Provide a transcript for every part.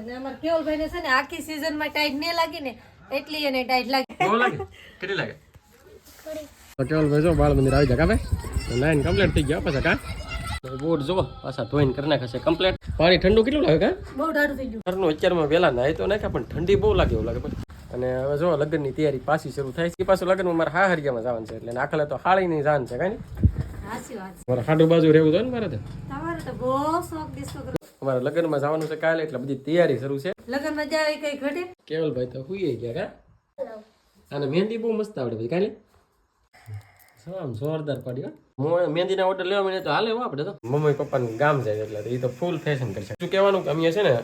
અને અમારા કેવલભાઈને છે ને આખી સિઝનમાં ટાઈટ નહીં લાગી ને એટલી એને ટાઈટ લાગી. બહુ લાગે? કેટલી લાગે? કેવલ જો બાળ મંદિર આવી જા કાબે લાઈન કમ્પ્લીટ થઈ ગયા પાછા કા? બોર્ડ જો પાછા ધોઈને કરી નાખે કમ્પ્લીટ પાણી ઠંડુ કેટલું લાગે કા? બહુ ડાઢું થઈ ગયું. ઘરનું અત્યારમાં વહેલા નાય તો નાખ્યા પણ ઠંડી બહુ લાગે એવું લાગે અને હવે જો લગ્નની તૈયારી પાછી શરૂ થાય છે. પાછું લગ્નમાં મારે હા હરિયામાં જવાનું છે એટલે આખલે તો હાળીની જાન છે કાંઈ મારે બાજુ રહેવું જોઈએ ને મારે તો. બહુ શોખ દિસતો કરો અમારે લગ્નમાં જવાનું છે કાલે એટલે બધી તૈયારી શરૂ છે. લગ્નમાં જાવે કઈ ઘટે? કેવલભાઈ તો હુઈ ગયા કા અને મહેંદી બહુ મસ્ત આવડે ભાઈ કાલે આમ જોરદાર પડ્યો હું. મહેંદીના ઓર્ડર લેવા મને તો હાલે હું આપણે તો. મમ્મી પપ્પાનું ગામ જાય એટલે એ તો ફૂલ ફેશન કરશે. શું કહેવાનું કે અમે છે ને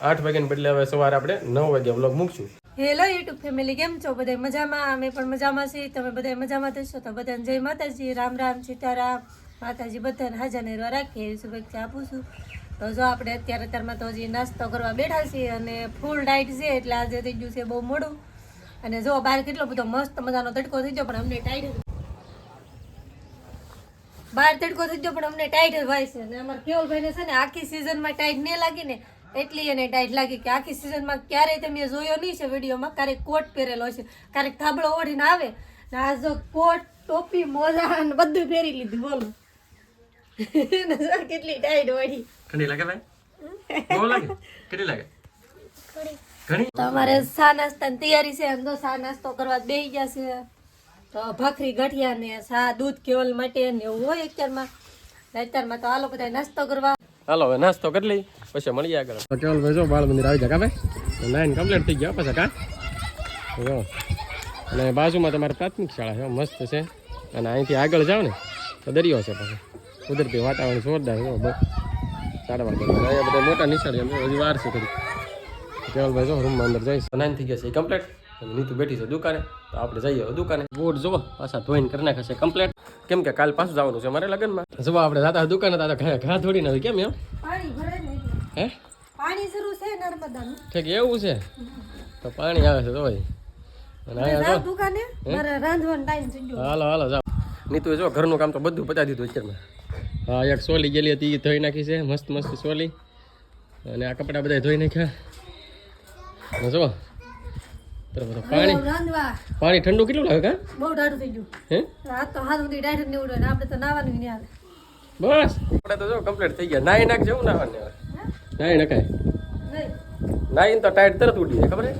આઠ વાગ્યાને બદલે હવે સવારે આપણે નવ વાગે વ્લોગ મૂકશું. હેલો યુટ્યુબ ફેમિલી કેમ છો? બધા મજામાં? અમે પણ મજામાં છીએ. તમે બધા મજામાં થશો? તો બધાને જય માતાજી. રામ રામ સીતારામ. માતાજી બધાને હાજર રાખીએ. શુભેચ્છા આપું છું. તો જો આપણે અત્યારે અત્યારમાં તો હજી નાસ્તો કરવા બેઠા છીએ અને ફૂલ ડાઈટ છે એટલે આજે થઈ ગયું છે બહુ મોડું. અને જો બહાર કેટલો બધો મસ્ત મજાનો તડકો થઈ ગયો પણ અમને ટાઈટ બહાર તડકો થઈ ગયો પણ અમને ટાઈટ જ હોય છે. અને અમારા કેવલભાઈને છે ને આખી સિઝનમાં ટાઈટ નહીં લાગી ને એટલી એને ટાઈટ લાગી કે આખી સિઝનમાં ક્યારેય તમે જોયો નહીં છે વિડીયોમાં, ક્યારેક કોટ પહેરેલો છે, ક્યારેક થાબડો ઓઢીને આવે. ને આ જો કોટ, ટોપી, મોજા બધું પહેરી લીધું બોલો. કેટલી ટાઈટ વળી ઠંડી લાગે ભાઈ? બહુ લાગે? કેટલી લાગે? ઘણી? તો અમારે સા નાસ્તાની તૈયારી છે. એમ તો સા નાસ્તો કરવા બેસી ગયા છે તો ભાખરી ગઠિયા ને સા દૂધ કેવલ માટે ને એવું હોય અત્યારમાં. અત્યારમાં તો આલો બધા નાસ્તો કરવા. હાલો હવે નાસ્તો કરી લઈ પછી મળીએ આગળ. કેવલ ભાઈ જો બાળ મંદિર આવી જા કાબે લાઈન કમ્પ્લીટ થઈ ગયા પછી કા? જો અને બાજુમાં તમારે પ્રાથમિક શાળા છે મસ્ત છે. અને અહીંથી આગળ જાઓ ને તો દરિયો છે પછી. કુદરતી વાતાવરણ જોરદાર છે વાતાવરણ અહીંયા બધા મોટા નિશાળ એમ હજી વાર છે થોડી કેવલભાઈ જો રૂમમાં અંદર જઈશ નાઈન થઈ ગયા છે કમ્પ્લીટ નીતુ બેઠી છે દુકાને. તો આપણે જઈએ દુકાને. બોર્ડ જોવો પાછા ધોઈને કરી નાખે છે કમ્પ્લીટ કેમ કે કાલ પાછું જવાનું છે મારે લગ્નમાં. જુઓ આપણે દાદા દુકાને દાદા ઘા ઘા નથી કેમ એમ? પાણી ભરાય ને એટલે. હે? પાણી શરૂ છે નર્મદાનું. ઠીક એવું છે? તો પાણી આવે છે તો ભાઈ. અને અહીંયા જાવ દુકાને મારે રાંધવાનો ટાઈમ થઈ ગયો. હાલો હાલો જાઓ. નીતુ જો ઘરનું કામ તો બધું પતાવી દીધું અત્યારમાં. હા એક સોલી ગયેલી હતી એ ધોઈ નાખી છે. મસ્ત મસ્ત સોલી. અને આ કપડાં બધા ધોઈ નાખ્યા. જો પાણી. પાણી ઠંડુ કેટલું લાગે કા? બહુ ડાઢું થઈ ગયું. હે? આ તો હાથ સુધી ડાઢ ને ઉડે આપણે તો નાવાનું નહીં આવે. બસ. આપણે તો જો કમ્પ્લીટ થઈ ગયા. નાઈ નાખ જવું નાવાનું નાઈ નખાય. નહીં. તો ટાઈટ તરત ઉડી જાય ખબર છે?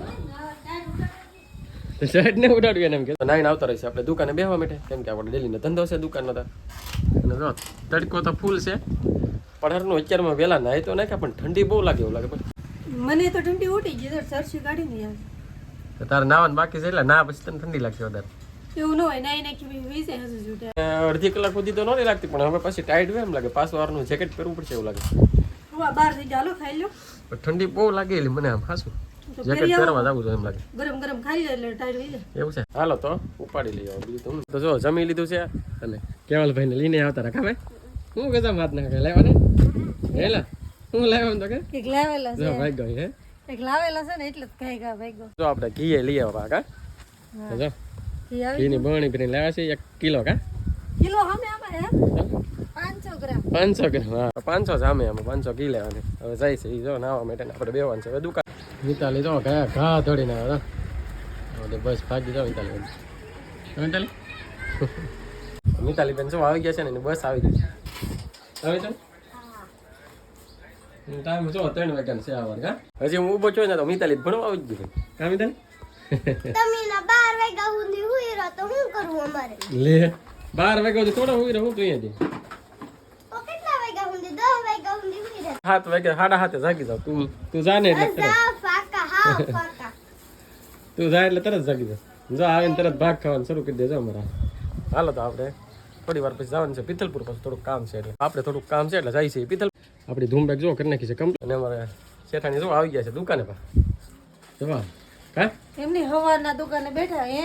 ટાઈટ ને ઉડાડ્યું એને એમ કે. નાઈને આવતા રહીશે આપણે દુકાને બેહવા માટે. કેમ કે આપણે ડેલીનો ધંધો છે દુકાનનો તો. અને જો તડકો તો ફૂલ છે. પઢારનું અત્યારમાં વહેલા નાય તો નાખ્યા પણ ઠંડી બહુ લાગે એવું લાગે પણ. મને તો ઠંડી ઉઠી ગઈ તો સરસી કાઢી નહીં આવે તારે નાવાનું બાકી છે એટલે ના પછી તને ઠંડી લાગશે વધારે. એવું ન હોય નાઈ નાખી વીસે હજુ જૂઠે અડધી કલાક સુધી તો નથી લાગતી પણ હવે પછી ટાઈટ હોય એમ લાગે. પાછું વારનું જેકેટ પહેરવું પડશે એવું લાગે. બહાર થઈ ચાલો ખાઈ લો ઠંડી બહુ લાગેલી મને આમ ખાસું જેકેટ પહેરવા જવું એમ લાગે. ગરમ ગરમ ખાઈ લે એટલે ટાઈટ થઈ જાય. એવું છે? હાલો તો ઉપાડી લઈએ બીજું તો જો જમી લીધું છે અને કેવલભાઈને લઈને આવતા રાખા ભાઈ હું કહેતા વાત ના લેવા ને હેલા? હું લાવ્યો તો કે? એક લાવેલા છે. ભાઈ ગઈ હે. એક લાવેલા છે ને એટલે જ ખાઈ ભાઈ ગયો. જો આપણે ઘીએ લઈ આવવા કા જો. ઘી આવી ઘીની બરણી કરીને લાવ્યા છે એક કિલો કા? કિલો સામે આમાં હે? પાંચસો ગ્રામ. પાંચસો ગ્રામ હા. પાંચસો જામે આમે આમાં પાંચસો ઘી લેવાની. હવે જાય છે એ જો નાવા માટે ને આપણે બેવાનું છે દુકાન મિતાલી જો ઘા ઘા ધોડીને આવે તો બસ ભાગી જાવ મિતાલી બેન મિતાલી મિતાલી બેન શું આવી ગયા છે ને? બસ આવી ગઈ છે. આવે છે ટાઈમ જો ત્રણ વાગ્યા છે કા હજી હું ઊભો છું ને તો મિતાલી ભણવા આવી જ ગયું કા મિતાલી તમે ના બાર વાગ્યા સુધી હુઈ રહો તો શું કરવું અમારે? લે. બાર વાગ્યા સુધી થોડા હું રહું તું તો હુઈ સાત વાગ્યા સાડા સાતે જાગી જાવ તું તું જા ને એટલે. તું જાય એટલે તરત જાગી જા. જો આવીને તરત ભાગ ખાવાનું શરૂ કરી દેજો અમારા. હાલો તો આપણે થોડી વાર પછી જવાનું છે પિથલપુર પછી થોડુંક કામ છે એટલે. આપણે થોડુંક કામ છે એટલે જાય છે પિથલ આપણી ધૂમ બેગ જો કરી નાખી છે કમ્પ્લીટ. અને અમારે શેઠાણી જો આવી ગયા છે દુકાને પર. જવા. હા? એમની હવાના દુકાને બેઠા હે.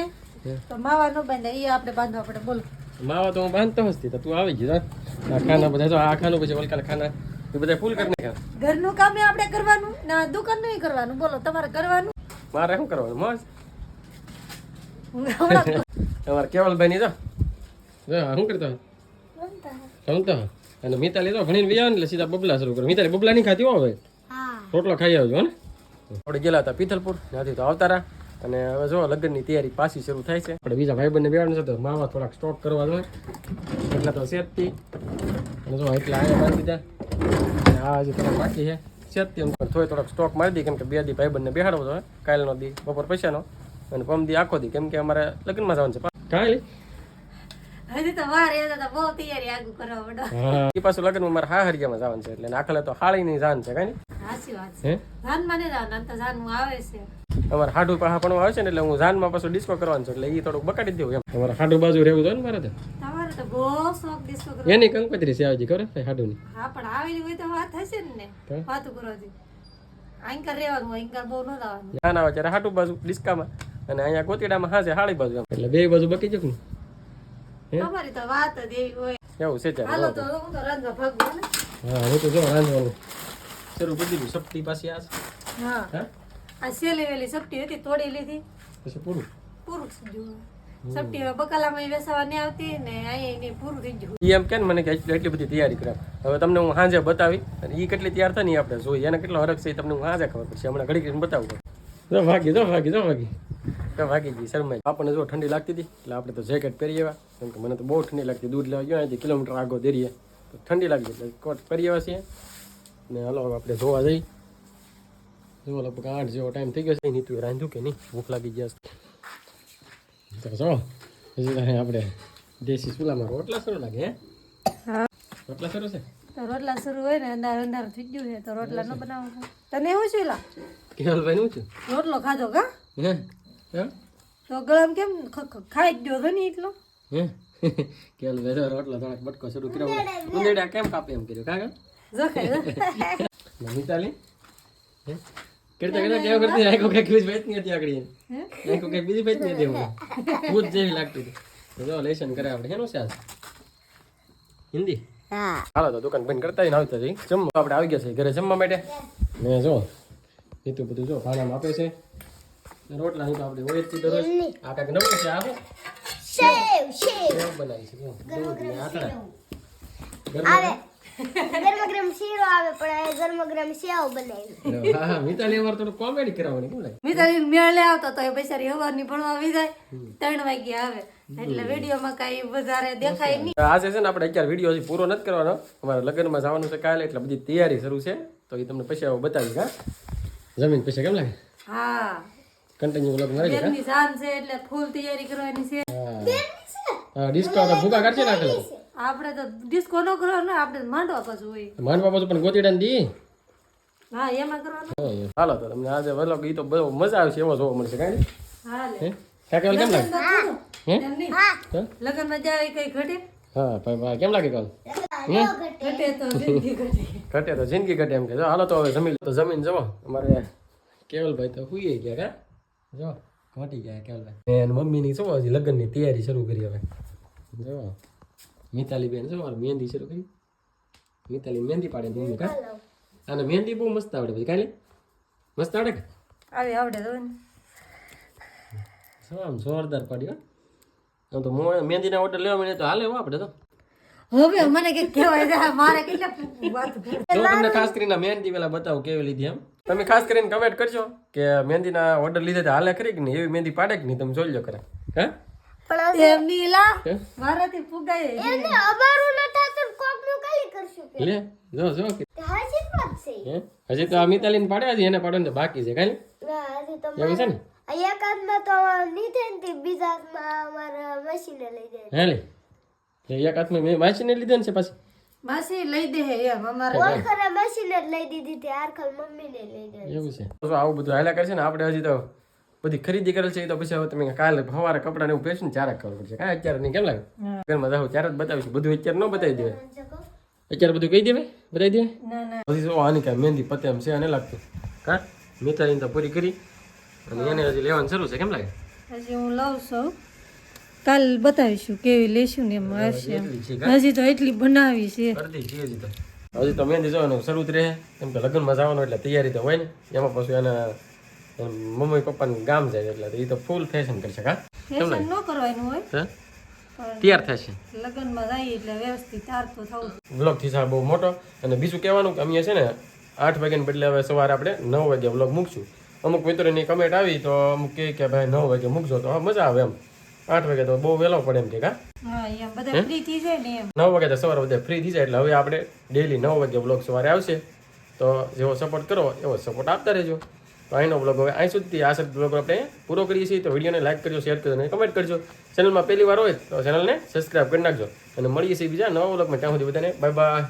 તો માવા નો બાંધે એ આપણે બાંધવા પડે બોલો. માવા તો હું બાંધતો હસ્તી તો તું આવી ગઈ જા. આ ખાના બધા જો આ ખાનું પછી ઓલકાના ખાના. એ બધા ફૂલ કરી નાખ્યા. ઘરનું કામ આપણે કરવાનું ના દુકાનનું કરવાનું. બોલો તમારે કરવાનું? મારે શું કરવાનું? મોજ? તમારે કેવલભાઈ ની જો. શું કરતો? રમતો. અને મિતાલી તો ભણીને વ્યા ને એટલે સીધા બબલા શરૂ કરો. મિતાલી બબલા નહીં ખાતી રોટલો ખાઈ આવજો ને? આપણે ગયેલા હતા પીથલપુર ત્યાંથી તો આવતા રહ્યા. અને હવે જો, લગ્નની તૈયારી પાછી શરૂ થાય છે. આપણે બીજા ભાઈબંધને બેવાનું છે, તો માવા થોડાક સ્ટોક કરવા જોઈએ એટલા તો સેજથી અને જો, એટલા અહીંયા બાંધી દીધા. હા હજી થોડાક બાકી છે. સેજથી એમ. થોડી થોડાક સ્ટોક મારી દી, કેમ કે બે દી ભાઈબંધને બેહાડવો જોઈએ કાલનો દી, બપોર પૈસાનો. અને પમ દી આખો દી, કેમ કે અમારે લગ્નમાં જવાનું છે કાંઈ હજી તો વાર એ તો બહુ તૈયારી આગળ કરવા પડો. હા. એ પાછું લગ્નમાં મારે હા હરિયામાં જવાનું છે એટલે આખલે તો હાળીની જાન છે કાંઈ સાચી વાત હે? છે જાનમાં નહીં જવાનું તો જાનમાં આવે છે. અમારે હાડું પાહા પણ આવે છે ને એટલે હું જાનમાં પાછું ડિસ્કો કરવાનું છે એટલે એ થોડુંક બકાડી દઉં એમ. તમારે હાડુ બાજુ રહેવું જોઈએ ને મારે તો? તમારે તો બહુ શોખ દિસો કરો એની કંકોત્રી છે આવજી ખબર છે હાડુની? હા પણ આવેલી હોય તો વાત હશે ને. તો? કરવાથી આંકર રહેવાનું આંકર બહુ ન લાવવાનું. ધ્યાન આવે ત્યારે હાટું બાજુ ડિસ્કામાં અને અહીંયા ગોતીડામાં હાજે હાળી બાજુ એટલે બે બાજુ બકી જક હે? તમારી તો વાત જ એવી હોય. એવું છે ચાલ તો હું તો રંગ ભગવાન હા હું તો જો રાંધવાનું. શરૂ કરી દીધું સપ્તી પાછી આ હા. હા? આ સેલી વેલી સપટી હતી તોડી લીધી. પછી પૂરું? પૂરું થઈ ગયું. સપટી હવે બકાલામાં વેસાવા નહીં આવતી ને અહીંયા પૂરું થઈ ગયું. એમ કે મને કે એટલી બધી તૈયારી કરાવ. હવે તમને હું સાંજે બતાવી અને એ કેટલી તૈયાર થાય ને આપણે જોઈએ. એને કેટલો હરખ છે તમને હું સાંજે ખબર પડશે. હમણાં ઘડી કરીને બતાવું જો ભાગી જો ભાગી જો ભાગી. ભાગી ગઈ શરમાઈ આપણને જો ઠંડી લાગતી હતી એટલે આપણે તો જેકેટ પહેરી આવ્યા કેમ કે મને તો બહુ ઠંડી લાગતી દૂધ લેવા ગયો અહીંથી કિલોમીટર આગો દેરીએ તો ઠંડી લાગી એટલે કોટ પહેરી આવ્યા છીએ. ને હલો આપણે જોવા જઈ. જો લગભગ આઠ જેવો ટાઈમ થઈ ગયો છે. નહીં તું રાંધ્યું કે નહીં? ભૂખ લાગી ગયા તો જો હજી તારે આપણે દેશી ચૂલામાં રોટલા સરસ લાગે હે? રોટલા સરસ છે? તો રોટલા શરૂ હોય ને અંધાર અંધાર થઈ ગયું છે તો રોટલા ન બનાવો તને શું છે લા કેવલભાઈ નું છે? રોટલો ખાધો કા? હે? હે? તો ગળામાં કેમ ખાઈ ગયો હતો ને એટલો? હે? કેવલભાઈ જો રોટલો થોડાક બટકો શરૂ કર્યો ઉંદેડા કેમ કાપે એમ કર્યું? કાકા જખાય ચાલી હે? કરતા કરતા કેવું કરતી? આખો બીજ બેઠતી હતી આગળ આખો કે બીજી બેઠતી હતી ભૂત જેવી લાગતી હતી. તો જો લેશન કરે આપણે. હેનું છે હિન્દી? હાલો તો દુકાન બંધ કરતા જ આવતા જમવા આપણે આવી ગયા છે ઘરે જમવા માટે. ને જો એ તો બધું જો ખાનામાં આપે છે. રોટલા તો આપણે હોય જ દરરોજ આ કાંઈક નવું છે આ શું? સેવ સેવ. સેવ બનાવી છે. દૂધ ને આટલા. આવે. ગરમા? ગરમા ગરમ શીરો આવે પણ આ ગરમા ગરમ સેવ બનાવી હા હા મિતાલી વાર થોડું કોમેડી કરાવવાની કેમ લાગે? મિતાલી મેળે આવતો તો એ બિચારી હવારની ભણવા આવી જાય. ત્રણ વાગે આવે. એટલે વિડીયોમાં કઈ વધારે દેખાય નહીં. આજે છે ને આપણે અત્યારે વીડિયો હજી પૂરો નથી કરવાનો. અમારે લગ્નમાં જવાનું છે કાલે એટલે બધી તૈયારી શરૂ છે. તો એ તમને પછી બતાવી બતાવીશ હા? જમીન પછી કેમ લાગે? હા. કન્ટિન્યુ વ્લોગ મળી જાય બેનની જાન છે એટલે ફૂલ તૈયારી કરવાની છે. હા. ડિસ્કો તો ભૂકા કાઢશે નાખેલો આપણે તો ડિસ્કો ન ને આપણે માંડવા પાછું હોય. માંડવા પાછું પણ ગોતીડા દી? હા એમાં કરવાનું. હાલો તો તમને આજે વ્લોગ ઈ તો બહુ મજા આવશે એવો જોવા મળશે કાઈ હા લે. હે? કાકા કેમ લાગે? હે? હા? લગ્નમાં જાય કઈ ઘટે? હા ભાઈ ભાઈ કેમ લાગે કાલ? ઘટે. તો જિંદગી ઘટે. એમ કે જો હાલો તો હવે જમીન તો જમીન જવો અમારે કેવલભાઈ તો હુઈ ગયા કા? જો ઘટી ગયા કેવલભાઈ અને મમ્મીની શું હજી લગ્નની તૈયારી શરૂ કરી હવે. જો મિતાલી બેન શું મહેંદી શરૂ કરી. મિતાલી મહેંદી પાડે મમ્મી કા? અને મહેંદી બહુ મસ્ત આવડે ભાઈ કાલે? મસ્ત આવડે કે? આવી આવડે તો શું આમ જોરદાર પાડ્યો આમ તો મહેંદીના ઓર્ડર લેવા મળે તો હાલે હો આપણે તો. હવે મને કે કહેવાય મારે કેટલા વાત તમને ખાસ કરીને મહેંદી પેલા બતાવું કેવી લીધી એમ. તમે ખાસ કરીને કમેન્ટ કરજો કે મહેંદીના ઓર્ડર લીધે તો હાલે ખરી કે નહીં? એવી મહેંદી પાડે કે નહીં? તમે જોઈ લો કરે હે? પણ એમ નીલા હે? મારાથી ફુગાય એને અમારું ન થાતું કોકનું કલી કરશું કે? લે જો જો. કે હાજી વાત છે. હે? હજી તો આ મિતાલીને પાડ્યા હજી એને પાડવાનું તો બાકી છે કાંઈ ના હજી તો એવું છે ને? એક હાથમાં તો બીજા હાથમાં અમારા મશીને લઈ જાય. એક હાથમાં મેં વાંચીને લીધે ને છે પાછી. માસી લઈ દે એમ અમારે. ઓળખરા મશીને જ લઈ દીધી તે આરખલ મમ્મીને લઈ દે એવું છે. તો આવું બધું હાલ્યા કરશે ને? આપણે હજી તો બધી ખરીદી કરેલ છે તો પછી હવે તમે કાલે સવારે કપડાને એવું પહેરશું ને ચારે ખબર પડશે. કાંઈ અત્યારે નહીં કેમ લાગે? ઘરમાં જાવ ત્યારે જ બતાવીશું બધું અત્યારે ન બતાવી દેવાય. અત્યારે બધું કહી દેવાય? બતાવી દેવાય? ના પછી જો આની કાંઈ મહેંદી પતે એમ છે અને લાગતું. કા મિતાલીને તો પૂરી કરી. અને એને હજી લેવાનું શરૂ છે કેમ લાગે? હજી હું લઉં છું. કાલ બતાવીશું કેવી લેશું ને એમ આવશે હજી તો એટલી બનાવી છે. હજી તો મહેંદી જવાનું શરૂ જ રહે. એમ કે લગ્નમાં જવાનું એટલે તૈયારી તો હોય ને. એમાં પછી એના મમ્મી પપ્પાનું ગામ જાય એટલે એ તો ફૂલ ફેશન કરશે કા? ફેશન ન કરવાનું હોય. તૈયાર થશે લગ્નમાં જાય એટલે વ્યવસ્થિત તાર તો થવું વ્લોગથી બહુ મોટો. અને બીજું કહેવાનું કે અમે છે ને આઠ વાગ્યાને બદલે હવે સવારે આપણે નવ વાગ્યા વ્લોગ મૂકશું. અમુક મિત્રોની કમેન્ટ આવી તો અમુક કહે કે ભાઈ નવ વાગે મૂકજો. તો મજા આવે એમ. આઠ વાગે તો બહુ વહેલો પડે એમ છે કા? નવ વાગે તો સવારે બધા ફ્રી થઈ જાય એટલે હવે આપણે ડેલી નવ વાગે બ્લોગ સવારે આવશે. તો જેવો સપોર્ટ કરો એવો સપોર્ટ આપતા રહેજો. તો અહીંનો બ્લોગ હવે અહીં સુધી આ બ્લોગ આપણે પૂરો કરીએ છીએ. તો વિડીયોને લાઈક કરજો શેર કરજો અને કમેન્ટ કરજો. ચેનલમાં પહેલી વાર હોય તો ચેનલને સબસ્ક્રાઈબ કરી નાખજો. અને મળીએ છીએ બીજા નવા બ્લોગમાં ત્યાં સુધી બધાને બાય બાય